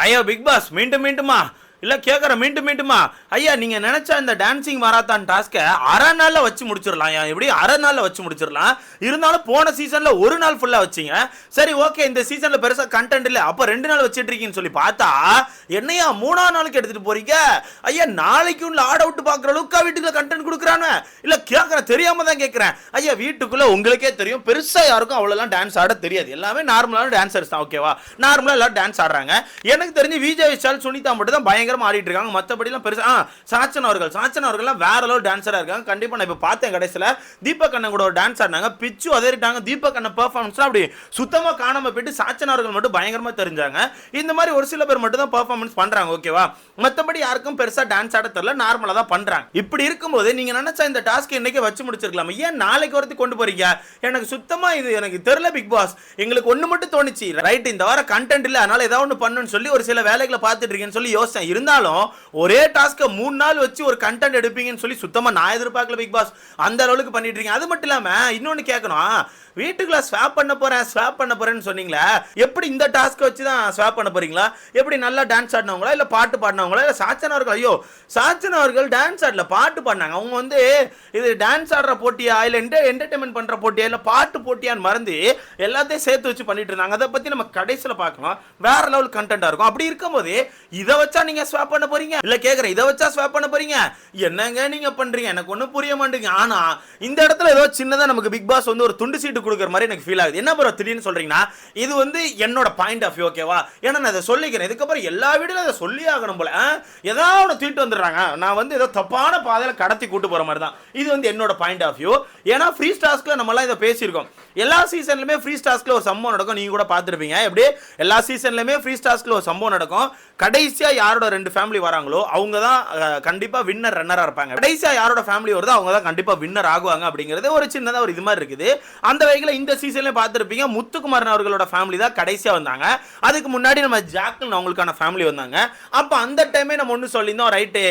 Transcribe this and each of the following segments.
ஐயா big pass மீண்டும் மீண்டுமா இல்லை கேட்குற மீண்டும் மீண்டுமா? ஐயா நீங்கள் நினச்சா இந்த டான்சிங் மாராத்தான் டாஸ்க்கை அரை நாளில் வச்சு முடிச்சிடலாம் ஐயா எப்படி அரை நாளில் வச்சு முடிச்சிடலாம் இருந்தாலும் போன சீசனில் ஒரு நாள் ஃபுல்லாக வச்சீங்க. சரி ஓகே இந்த சீசனில் பெருசாக கண்டென்ட் இல்லை. அப்போ ரெண்டு நாள் வச்சிட்டு இருக்கீங்கன்னு சொல்லி பார்த்தா என்னையா மூணாவது நாளுக்கு எடுத்துகிட்டு போறீங்க? ஐயா நாளைக்கு உள்ள ஆட் அவுட் பார்க்குற அளவுக்கு வீட்டுக்குள்ள கண்டென்ட் கொடுக்குறானு. இல்லை கேட்குறேன் தெரியாமல் தான் கேட்குறேன் ஐயா வீட்டுக்குள்ளே உங்களுக்கே தெரியும். பெருசாக யாருக்கும் அவ்வளோலாம் டான்ஸ் ஆட தெரியாது. எல்லாமே நார்மலான டான்சர்ஸ் தான் ஓகேவா நார்மலாக எல்லாரும் டான்ஸ் ஆடுறாங்க. எனக்கு தெரிஞ்சு விஜய் விஷால் சுனிதா மட்டும் தான் பயங்கரமாக ஆடிட்டு இருக்காங்க. மற்றபடிலாம் பெருசாக ஆ சாச்சன் அவர்கள். சாச்சன் அவர்கள்லாம் வேற லெவல் டான்ஸராக இருக்காங்க. கண்டிப்பா நான் இப்ப பார்த்தேன் கடைசியில. தீபக் அண்ணன் கூட ஒரு டான்ஸ் ஆடினாங்க பிச்சு அதறிட்டாங்க தீபக் அண்ணன் பெர்ஃபார்மன்ஸ் அப்படி சுத்தமா காணாம போயிட்டு சாச்சன் அவர்கள் மட்டும் பயங்கரமா தெரிஞ்சாங்க. இந்த மாதிரி ஒரு சில பேர் மட்டும் தான் பெர்ஃபார்மன்ஸ் பண்றாங்க ஓகேவா மத்தபடி யாருக்கும் பெருசா டான்ஸ் ஆட தெரில நார்மலா தான் பண்றாங்க. இப்படி இருக்கும்போது நீங்க நினச்சா இந்த டாஸ்க் இன்னைக்கு வச்சு முடிச்சிருக்கலாம். ஏன் நாளைக்கு வரது கொண்டு போறீங்க? எனக்கு சுத்தமா இது எனக்கு தெரியல பிக் பாஸ் எங்களுக்கு ஒண்ணு மட்டும் தோணுச்சு. ரைட் இந்த வாரம் கண்டென்ட் இல்ல. அதனால ஏதாவது ஒன்று பண்ணுன்னு சொல்லி ஒரு சில வேலைகளை பார்த்துட்டு இருக்கேன்னு சொல்லி யோசனை இருந்தாலும் ஒரே டாஸ்க்கை மூணு நாள் வச்சு ஒரு கண்டென்ட் எடுப்பீங்கன்னு சொல்லி சுத்தமா நான் எதிர்பார்க்கல பிக் பாஸ் அந்த அளவுக்கு பண்ணிட்டு இருக்கீங்க. அது மட்டும் இல்லாம இன்னொன்னு கேட்கணும் வீட்டுக்குள்ள ஸ்வாப் பண்ண போறேன் ஸ்வாப் பண்ண போறேன்னு சொன்னீங்களே எப்படி இந்த டாஸ்க்கை வச்சு தான் ஸ்வாப் பண்ண போறீங்களா? எப்படி நல்லா டான்ஸ் ஆடினவங்களா இல்ல பாட்டு பாடினவங்களா இல்லை சாச்சன் அவர்கள் ஐயோ சாச்சன் அவர்கள் டான்ஸ் ஆடல பாட்டு பாடினாங்க. அவங்க வந்து இது டான்ஸ் ஆடுற போட்டியா இல்லை என்டர் என்டர்டைன்மெண்ட் பண்ற போட்டியா இல்ல பாட்டு போட்டியான்னு மறந்து எல்லாத்தையும் சேர்த்து வச்சு பண்ணிட்டு இருந்தாங்க. அதை பத்தி நம்ம கடைசியில பார்க்கலாம். வேற லெவல் கண்டென்ட்டாக இருக்கும். அப்படி இருக்கும்போது இதை வச்சா நீங்க ஸ்வாப் பண்ண போறீங்க? இல்ல கேக்குறேன். இதை வச்சா ஸ்வாப் பண்ண போறீங்க? என்னங்க நீங்க பண்றீங்க? எனக்கு ஒண்ணும் புரிய மாட்டேங்க ஆனா இந்த இடத்துல ஏதோ சின்னதா நமக்கு பிக் பாஸ் வந்து ஒரு துண்டு சீட்டு கொடுக்குற மாதிரி எனக்கு ஃபீல் ஆகுது. என்ன ப்ரோ திடீர்னு சொல்றீங்கன்னா இது வந்து என்னோட பாயிண்ட் ஆஃப் வியூ ஓகேவா ஏன்னா நான் அதை சொல்லிக்கிறேன். இதுக்கப்புறம் எல்லா வீடியோலும் அதை சொல்லி ஆகணும் போல. ஏதாவது ஒன்று தூக்கிட்டு வந்துடுறாங்க. நான் வந்து ஏதோ தப்பான பாதையில கடத்தி கூட்டு போற மாதிரி தான். இது வந்து என்னோட பாயிண்ட் ஆஃப் வியூ ஏன்னா ஃப்ரீ ஸ்டாஸ்க்ல நம்மலாம் இதை பேசியிருக்கோம். எல்லா சீசன்லயுமே ஃப்ரீ ஸ்டாஸ்க்ல ஒரு சம்பவம் நடக்கும். நீங்க கூட பார்த்துருப்பீங்க. எப்படி? எல்லா சீசன்லயுமே ஃப்ரீ ஸ்டாஸ்க்ல ஒரு சம்பவம் நடக்கும். கடைசியாக யாரோட ரெண்டு ஃபேமிலி வராங்களோ அவங்க தான் கண்டிப்பாக வின்னர் ரன்னராக இருப்பாங்க. கடைசியாக யாரோட ஃபேமிலி வருதோ அவங்க தான் கண்டிப்பாக வின்னர் ஆகுவாங்க அப்படிங்கிறது ஒரு சின்னதாக ஒரு இது மாதிரி இருக்குது. அந்த வகையில் இந்த சீசன்லேயே பார்த்துருப்பீங்க முத்துக்குமாரன் அவர்களோட ஃபேமிலி தான் கடைசியாக வந்தாங்க. அதுக்கு முன்னாடி நம்ம ஜாக்லின் அவங்களுக்கான ஃபேமிலி வந்தாங்க. அப்போ அந்த டைமே நம்ம ஒன்று சொல்லியிருந்தோம் ரைட்டு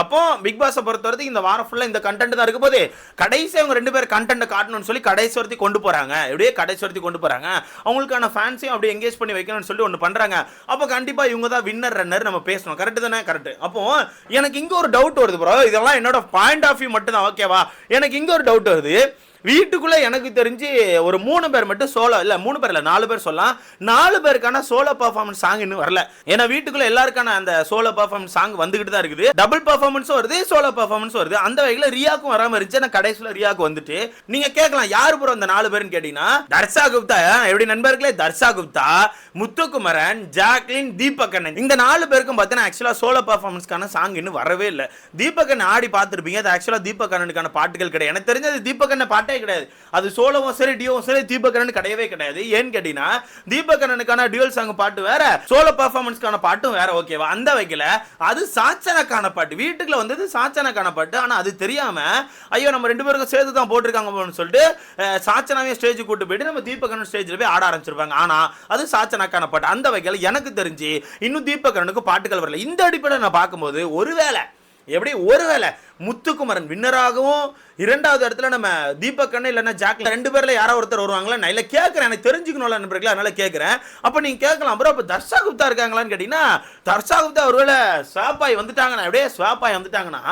அப்போ பிக் பாஸை பொறுத்த இந்த வாரம் ஃபுல்லாக இந்த கண்டென்ட் தான் இருக்க போது கடைசி அவங்க ரெண்டு பேர் கண்டென்ட் காட்டணும்னு சொல்லி கடைசி வரைக்கும் கொண்டு போகிறாங்க எப்படியே கடைசி வரைக்கும் கொண்டு போகிறாங்க அவங்களுக்கான ஃபேன்ஸையும் அப்படி எங்கேஜ் பண்ணி வைக்கணும்னு சொல்லி ஒன்று பண்ணுறாங்க அப்போ கண்டிப்பாக இவங்க தான் வின்னர் ரன்னர் நம்ம பேசணும். கரெக்ட் தானே? கரெக்ட் அப்போ எனக்கு இங்கே ஒரு டவுட் வருது ப்ரோ இதெல்லாம் என்னோட பாயிண்ட் ஆஃப் வியூ மட்டும் தான் ஓகேவா எனக்கு இங்கே ஒரு டவுட் வருது. வீட்டுக்குள்ள எனக்கு தெரிஞ்சு ஒரு மூணு பேர் மட்டும் சோலோ இல்ல மூணு பேர் இல்ல நாலு பேர் சொல்லலாம். நாலு பேருக்கான சோலோ பர்ஃபார்மன்ஸ் சாங் இன்னும் வரல. ஏன்னா வீட்டுக்குள்ள எல்லாருக்கான அந்த சோலோ பர்ஃபார்மன்ஸ் சாங் வந்துகிட்டு தான் இருக்குது. டபுள் பர்ஃபார்மன்ஸும் வருது சோலோ பர்ஃபார்மன்ஸும் வருது. அந்த வகையில ரியாக்கும் வராம இருந்துச்சு. நான் கடைசியில ரியாக்கு வந்துட்டு. நீங்க கேட்கலாம் யார் புறம் அந்த நாலு பேருன்னு கேட்டீங்கன்னா தர்ஷா குப்தா. எப்படி நண்பர்களே? தர்ஷா குப்தா முத்துக்குமரன் ஜாக்லின் தீபகண்ணன் இந்த நாலு பேருக்கும் பார்த்தீங்கன்னா ஆக்சுவலா சோலோ பர்ஃபார்மன்ஸ்க்கான சாங் இன்னும் வரவே இல்லை. தீபக்கண்ணன் ஆடி பார்த்துருப்பீங்க. அது ஆக்சுவலா தீபக்கண்ணனுக்கான பாட்டுகள் கிடையாது. எனக்கு தெரிஞ்சது தீபக் பாட்டை கிடையவே கிடையாது. அது சோலோவும் சரி டியோவும் சரி தீபகரன் கிடையவே கிடையாது. ஏன்னு கேட்டீங்கன்னா தீபகரனுக்கான டியூல் சாங் பாட்டு வேற சோலோ பர்ஃபார்மன்ஸ்க்கான பாட்டும் வேற ஓகேவா அந்த வகையில் அது சாச்சனக்கான பாட்டு. வீட்டுக்குள்ள வந்தது சாச்சனக்கான பாட்டு. ஆனால் அது தெரியாம ஐயோ நம்ம ரெண்டு பேருக்கும் சேர்த்து தான் போட்டிருக்காங்க சொல்லிட்டு சாச்சனாவே ஸ்டேஜ் கூட்டு போயிட்டு நம்ம தீபகரன் ஸ்டேஜில் போய் ஆட ஆரம்பிச்சிருப்பாங்க. ஆனால் அது சாச்சனக்கான பாட்டு. அந்த வகையில் எனக்கு தெரிஞ்சு இன்னும் தீபகரனுக்கு பாட்டுகள் வரல. இந்த அடிப்படையில் நான் பார்க்கும்போது ஒருவேளை எப்படி ஒருவேளை முத்துக்குமரன் வின்னராகவும் இரண்டாவது இடத்துல நம்ம தீபக் அண்ணன் இல்லைன்னா ஜாக் ரெண்டு பேர்ல யாரோ ஒருத்தர் வருவாங்களா? நான் இல்லை கேட்குறேன் எனக்கு தெரிஞ்சுக்கணும்ல நண்பர்களே. அதனால கேட்குறேன் அப்போ நீங்கள் கேட்கலாம். ப்ரோ இப்போ தர்ஷா குப்தா இருக்காங்களான்னு கேட்டிங்கன்னா தர்ஷா குப்தா ஒருவேளை ஸ்வாப்பாய் வந்துட்டாங்கன்னா அப்படியே ஸ்வாப்பாய் வந்துட்டாங்கன்னா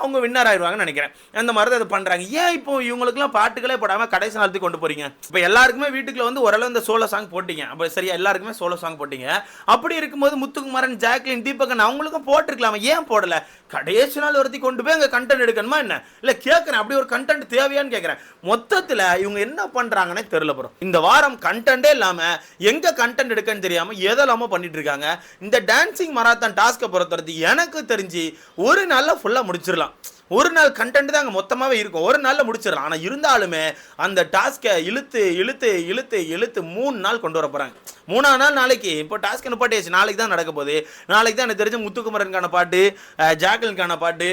அவங்க வின்னர் ஆயிடுவாங்கன்னு நினைக்கிறேன். அந்த மாதிரி தான் அது பண்ணுறாங்க ஏன் இப்போ இவங்களுக்குலாம் பாட்டுகளே போடாமல் கடைசி நாளத்துக்கு கொண்டு போகிறீங்க இப்போ எல்லாருக்குமே வீட்டுக்குள்ள வந்து ஓரளவு இந்த சோலோ சாங் போட்டிங்க. அப்போ சரியா எல்லாருக்குமே சோலோ சாங் போட்டிங்க. அப்படி இருக்கும்போது முத்துக்குமாரன் ஜாக்லின் தீபகன் அவங்களுக்கும் போட்டிருக்கலாமா? ஏன் போடலை? கடைசி நாள் ஒருத்தி கொண்டு போய் அங்கே கண்டென்ட் எடுக்கணுமா என்ன? இல்லை கேட்குறேன் அப்படி ஒரு கண்டென்ட் தேவையான்னு கேட்குறேன் மொத்தத்தில் இவங்க என்ன பண்ணுறாங்கன்னே தெரியல ப்ரோ இந்த வாரம் கண்டென்ட்டே இல்லாமல் எங்கே கண்டென்ட் எடுக்கன்னு தெரியாமல் எதெல்லாமோ பண்ணிட்டு இருக்காங்க. இந்த டான்சிங் மராத்தான் டாஸ்க்கை பொறுத்தவரைக்கும் எனக்கு தெரிஞ்சு ஒரு நாளில் ஃபுல்லாக முடிச்சிடலாம். ஒரு நாள் கண்டென்ட் தான் அங்கே மொத்தமாகவே இருக்கும். ஒரு நாளில் முடிச்சிடலாம். ஆனால் இருந்தாலுமே அந்த டாஸ்க்கை இழுத்து இழுத்து இழுத்து இழுத்து மூணு நாள் கொண்டு வர போகிறாங்க மூணாவது நாள் நாளைக்கு இப்போ டாஸ்க் நிப்பாட்டியாச்சு நாளைக்கு தான் நடக்க போகுது. நாளைக்கு தான் எனக்கு தெரிஞ்ச முத்துக்குமரனுக்கான பாட்டு ஜாக்கலுக்கான பாட்டு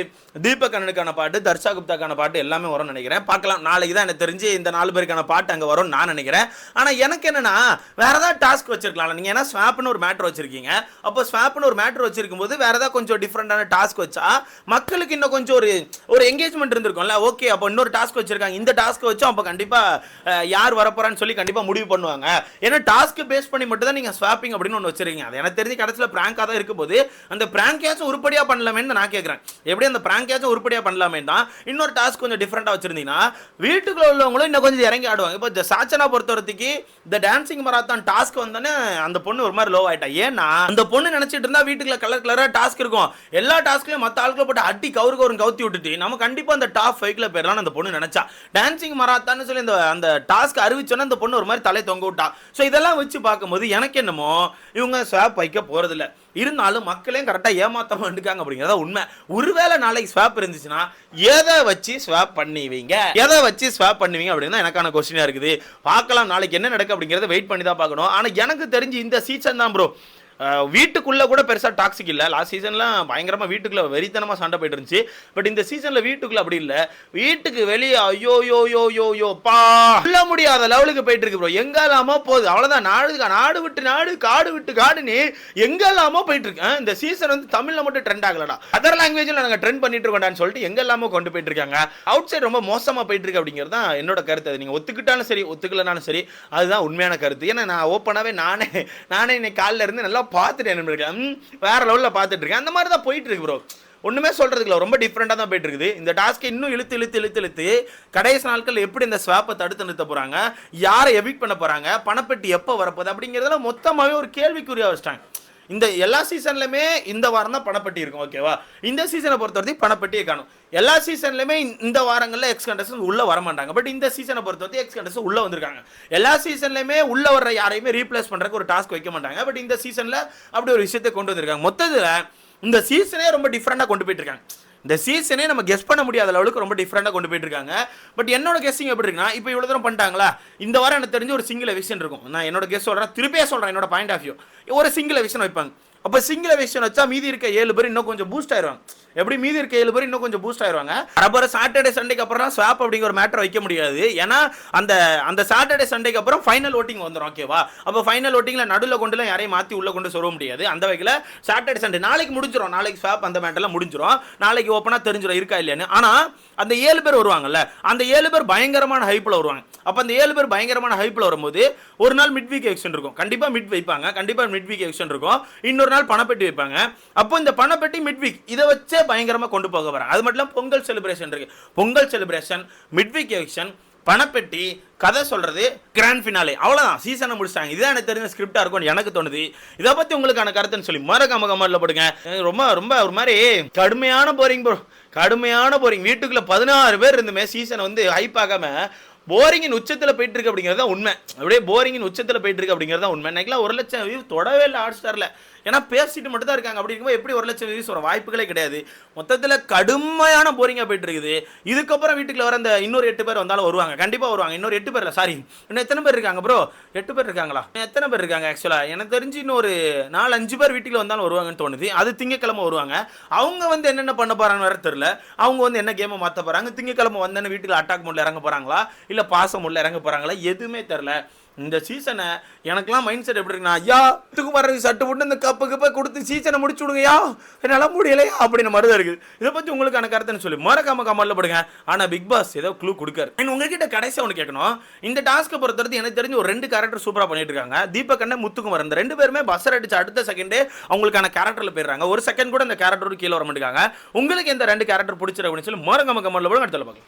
தீபக் அண்ணனுக்கான பாட்டு தர்ஷா குப்தாக்கான பாட்டு எல்லாமே வரும்னு நினைக்கிறேன். பார்க்கலாம். நாளைக்கு தான் எனக்கு தெரிஞ்சு இந்த நாலு பேருக்கான பாட்டு அங்கே வரும்னு நான் நினைக்கிறேன். ஆனால் எனக்கு என்னன்னா வேறு ஏதாவது டாஸ்க் வச்சிருக்கலாம் நீங்கள் ஏன்னா ஸ்வாப்னு ஒரு மேட்ரு வச்சிருக்கீங்க. அப்போ ஸ்வாப்னு ஒரு மேட்ரு வச்சிருக்கும் போது வேறு ஏதாவது கொஞ்சம் டிஃப்ரெண்டான டாஸ்க் வச்சா மக்களுக்கு இன்னும் கொஞ்சம் ஒரு ஒரு என்கேஜ்மெண்ட் இருந்திருக்கும்ல. ஓகே அப்போ இன்னொரு டாஸ்க் வச்சிருக்காங்க. இந்த டாஸ்க் வச்சும் அப்போ கண்டிப்பாக யார் வரப்போறான்னு சொல்லி கண்டிப்பாக முடிவு பண்ணுவாங்க. ஏன்னா டாஸ்க்கு பேஸ் பண்ணி மட்டும் தான் நீங்க ஸ்வாப்பிங் அப்படின்னு ஒன்று வச்சிருக்கீங்க. அது எனக்கு தெரிஞ்சு கடைசியில் பிராங்காக தான் இருக்கும்போது போது அந்த பிராங்காச்சும் உருப்படியா பண்ணலாமேன்னு நான் கேட்குறேன் எப்படி அந்த பிராங்காச்சும் உருப்படியா பண்ணலாமே தான் இன்னொரு டாஸ்க் கொஞ்சம் டிஃப்ரெண்டாக வச்சிருந்தீங்கன்னா வீட்டுக்குள்ள உள்ளவங்களும் இன்னும் கொஞ்சம் இறங்கி ஆடுவாங்க. இப்போ சாச்சனா பொறுத்தவரத்துக்கு இந்த டான்சிங் மராத்தான் டாஸ்க் வந்தோடனே அந்த பொண்ணு ஒரு மாதிரி லோ ஆகிட்டா ஏன்னா அந்த பொண்ணு நினைச்சிட்டு இருந்தா வீட்டுக்குள்ள கலர் கலராக டாஸ்க் இருக்கும். எல்லா டாஸ்க்லையும் மத்த ஆட்களை போட்டு அடி கவுரு கவுரு கவுத்தி விட்டுட்டு நம்ம கண்டிப்பா அந்த டாப் ஃபைவ்ல போயிடலாம்னு அந்த பொண்ணு நினைச்சா. டான்சிங் மராத்தான்னு சொல்லி இந்த அந்த டாஸ்க் அறிவிச்சோன்னா அந்த பொண்ணு ஒரு மாதிரி தலை தொங்க விட்டா. ஸோ இதெல்லாம் வச்சு பார்க்கும்போது எனக்கு என்னமோ இவங்க ஸ்வாப் வைக்க போகிறதில்ல இருந்தாலும் மக்களையும் கரெக்டாக ஏமாத்த மாட்டுக்காங்க அப்படிங்கிறத உண்மை. ஒருவேளை நாளைக்கு ஸ்வாப் இருந்துச்சுன்னா எதை வச்சு ஸ்வாப் பண்ணுவீங்க? எதை வச்சு ஸ்வாப் பண்ணுவீங்க அப்படின்னு எனக்கான கொஸ்டினாக இருக்குது. பார்க்கலாம் நாளைக்கு என்ன நடக்கு அப்படிங்கிறத வெயிட் பண்ணி தான் பார்க்கணும். ஆனால் எனக்கு தெரிஞ்சு இந்த சீசன் தான் ப்ரோ வீட்டுக்குள்ளே கூட பெருசாக டாக்ஸிக் இல்லை. லாஸ்ட் சீசன்லாம் பயங்கரமாக வீட்டுக்குள்ளே வெறித்தனமாக சண்டை போயிட்டு இருந்துச்சு. பட் இந்த சீசனில் வீட்டுக்குள்ளே அப்படி இல்லை. வீட்டுக்கு வெளியே ஐயோ யோ யோ யோ யோ பா சொல்ல முடியாத லெவலுக்கு போயிட்டு இருக்கு ப்ரோ எங்கெல்லாமோ போகுது. அவ்வளோதான் நாடு நாடு விட்டு நாடு காடு விட்டு காடுன்னு எங்கெல்லாமோ போயிட்டு இருக்கு. இந்த சீசன் வந்து தமிழில் மட்டும் ட்ரெண்ட் ஆகலடா. அதர் லாங்குவேஜில் நாங்கள் ட்ரெண்ட் பண்ணிட்டு இருக்கோம்டான்னு சொல்லிட்டு எங்கெல்லாமோ கொண்டு போயிட்டு இருக்காங்க. அவுட் சைடு ரொம்ப மோசமாக போயிட்டு இருக்கு அப்படிங்கிறது தான் என்னோட கருத்து. அது நீங்கள் ஒத்துக்கிட்டாலும் சரி ஒத்துக்கலனாலும் சரி அதுதான் உண்மையான கருத்து. ஏன்னா நான் ஓப்பனாகவே நானே நானே இன்னைக்கு காலில் இருந்து நல்லா பார்த்துட்டு என்ன இருக்கேன் வேற லெவல்ல பார்த்துட்டு இருக்கேன் அந்த மாதிரி தான் போயிட்டு இருக்கு ப்ரோ ஒண்ணுமே சொல்றதுக்கு இல்ல ரொம்ப டிஃப்ரெண்டா தான் போயிட்டு இருக்குது இந்த டாஸ்க்கை இன்னும் இழுத்து இழுத்து இழுத்து இழுத்து கடைசி நாட்கள் எப்படி இந்த ஸ்வாப்பை தடுத்து நிறுத்த போறாங்க யாரை எவிக் பண்ண போறாங்க பணப்பெட்டி எப்போ வரப்போகுது அப்படிங்கிறதெல்லாம் மொத்தமாவே ஒரு கேள்விக்குறியாக வச்சிட்டாங்க. இந்த எல்லா சீசன்லையுமே இந்த வாரம் தான் பணப்பட்டி இருக்கும் ஓகேவா இந்த சீசனை பொறுத்தவரைக்கும் பணப்பட்டியே காணும். எல்லா சீசன்லையுமே இந்த வாரங்களில் எக்ஸ் கண்டஸ்டன் உள்ளே வர மாட்டாங்க பட் இந்த சீசனை பொறுத்தவரைக்கும் எக்ஸ் கண்டஸ்டன் உள்ளே வந்திருக்காங்க. எல்லா சீசன்லையுமே உள்ள வர்ற யாரையுமே ரீப்ளேஸ் பண்ணுறதுக்கு ஒரு டாஸ்க் வைக்க மாட்டாங்க. பட் இந்த சீசனில் அப்படி ஒரு விஷயத்தை கொண்டு வந்திருக்காங்க. மொத்தத்தில் இந்த சீசனே ரொம்ப டிஃப்ரெண்டாக கொண்டு போயிட்டு இருக்காங்க. இந்த சீசனே நம்ம கெஸ் பண்ண முடியாத லெவலுக்கு ரொம்ப டிஃப்ரெண்டாக கொண்டு போயிட்டு இருக்காங்க பட் என்னோட கெஸ்ஸிங் எப்படி இருக்குன்னா இப்போ இவ்வளோ தூரம் பண்ணிட்டாங்களா? இந்த வாரம் எனக்கு தெரிஞ்ச ஒரு சிங்கிள் எவிஷன் இருக்கும். நான் என்னோட கெஸ் சொல்கிறேன் திருப்பியே சொல்கிறேன் என்னோட பாயிண்ட் ஆஃப் வியூ ஒரு சிங்கிள் எவிஷன் வைப்பாங்க. அப்போ சிங்கிள் எவிஷன் வச்சா மீதி இருக்க ஏழு பேர் இன்னும் கொஞ்சம் பூஸ்ட் ஆயிருவாங்க. எப்படி மீதி இருக்க ஏழு பேர் இன்னும் கொஞ்சம் பூஸ்ட் ஆயிருவாங்க? அப்புறம் சாட்டர்டே சண்டேக்கு அப்புறம் ஸ்வாப் அப்படிங்கிற ஒரு மேட்டர் வைக்க முடியாது. ஏன்னா அந்த அந்த சாட்டர்டே சண்டேக்கு அப்புறம் ஃபைனல் ஓட்டிங் வந்துடும் ஓகேவா அப்போ ஃபைனல் ஓட்டிங்ல நடுவில் கொண்டுலாம் யாரையும் மாற்றி உள்ள கொண்டு சொல்ல முடியாது. அந்த வகையில் சாட்டர்டே சண்டே நாளைக்கு முடிஞ்சிடும் நாளைக்கு ஸ்வாப் அந்த மேட்டர்லாம் முடிஞ்சிடும் நாளைக்கு ஓப்பனாக தெரிஞ்சிடும் இருக்கா இல்லையான்னு. ஆனால் அந்த ஏழு பேர் வருவாங்கல்ல அந்த ஏழு பேர் பயங்கரமான ஹைப்பில் வருவாங்க. அப்போ அந்த ஏழு பேர் பயங்கரமான ஹைப்பில் வரும்போது ஒரு நாள் மிட் வீக் எக்ஷன் இருக்கும். கண்டிப்பாக மிட் வைப்பாங்க. கண்டிப்பாக மிட் வீக் எக்ஷன் இருக்கும். இன்னொரு நாள் பணப்பெட்டி வைப்பாங்க. அப்போ இந்த பணப்பெட்டி மிட் வீக் இதை வச்சே பயங்கரமாக கொண்டு போக வராங்க. அது மட்டும் பொங்கல் செலிப்ரேஷன் இருக்கு. Pongal celebration mid week eviction பணப்பெட்டி கதை சொல்கிறது கிராண்ட் ஃபினாலே அவ்வளோதான் சீசனை முடிச்சிட்டாங்க. இதுதான் எனக்கு தெரிஞ்ச ஸ்கிரிப்டாக இருக்கும்னு எனக்கு தோணுது. இதை பற்றி உங்களுக்கான கருத்துன்னு சொல்லி மறக்காம கமெண்ட்ல போடுங்க. ரொம்ப ரொம்ப ஒரு மாதிரி கடுமையான போரிங் ப்ரோ கடுமையான போரிங் வீட்டுக்குள்ளே பதினாறு பேர் இருந்துமே சீசனை வந்து ஹைப் ஆகாமல் போரிங்கின் உச்சத்தில் போயிட்டு இருக்கு அப்படிங்கிறது தான் உண்மை. அப்படியே போரிங்கின் உச்சத்தில் போயிட்டு இருக்கு அப்படிங்கிறது தான் உண்மை. இன்னைக்கெல்லாம் ஒரு லட்சம் வியூ தொடவே இல்லை ஹாட் ஸ்டாரில் ஏன்னா பேசிட்டு மட்டும் தான் இருக்காங்க அப்படிங்கும்போது எப்படி ஒரு லட்சம் வியூஸ் வரும் வாய்ப்புகளே கிடையாது. மொத்தத்தில் கடுமையான போரிங்காக போயிட்டு இருக்குது. இதுக்கப்புறம் வீட்டுக்குள்ள வர அந்த இன்னொரு எட்டு பேர் வந்தாலும் வருவாங்க. கண்டிப்பாக வருவாங்க. இன்னொரு எட்டு பேர் சாரி இன்னும் எத்தனை பேர் இருக்காங்க ப்ரோ எட்டு பேர் இருக்காங்களா? எத்தனை பேர் இருக்காங்க ஆக்சுவலாக எனக்கு தெரிஞ்சு இன்னொரு நாலு அஞ்சு பேர் வீட்டுக்குள்ள வந்தாலும் வருவாங்கன்னு தோணுது. அது திங்கக்கிழமை வருவாங்க. அவங்க வந்து என்னென்ன பண்ண போகிறாங்கன்னு வேற தெரில அவங்க வந்து என்ன கேமை மாற்ற போகிறாங்க திங்கக்கிழமை வந்தேன்னு வீட்டுக்கு அட்டாக் மோட்ல இறங்க போகிறாங்களா இல்லை பாசம் உள்ள இறங்க போகிறாங்களா எதுவுமே தெரில இந்த சீசனை எனக்கெல்லாம் மைண்ட் செட் எப்படி இருக்குன்னா ஐயா இதுக்கு வர்றது சட்டு போட்டு இந்த கப்பு கப்பை கொடுத்து சீசனை முடிச்சு விடுங்கயா என்னால் முடியலையா? அப்படின்னு மருதம் இருக்குது. இதை பற்றி உங்களுக்கான கருத்துன்னு சொல்லி மறக்காம கமல்ல போடுங்க. ஆனால் பிக் பாஸ் ஏதோ க்ளூ கொடுக்காரு. And உங்ககிட்ட கடைசியாக ஒன்று கேட்கணும். இந்த டாஸ்க்கை பொறுத்தவரைக்கும் எனக்கு தெரிஞ்சு ஒரு ரெண்டு கேரக்டர் சூப்பராக பண்ணிட்டு இருக்காங்க. தீபக் அண்ணன் முத்துக்குமார். இந்த ரெண்டு பேருமே பஸ் அடிச்சு அடுத்த செகண்டே அவங்களுக்கான கேரக்டரில் போயிடுறாங்க. ஒரு செகண்ட் கூட அந்த கேரக்டர் கீழே வர மாட்டேங்காங்க. உங்களுக்கு இந்த ரெண்டு கேரக்டர் பிடிச்சிருக்கு அப்படின்னு சொல்லி மறக்காம கமல்ல படுங்க. அடுத்த பார்க்கலாம்.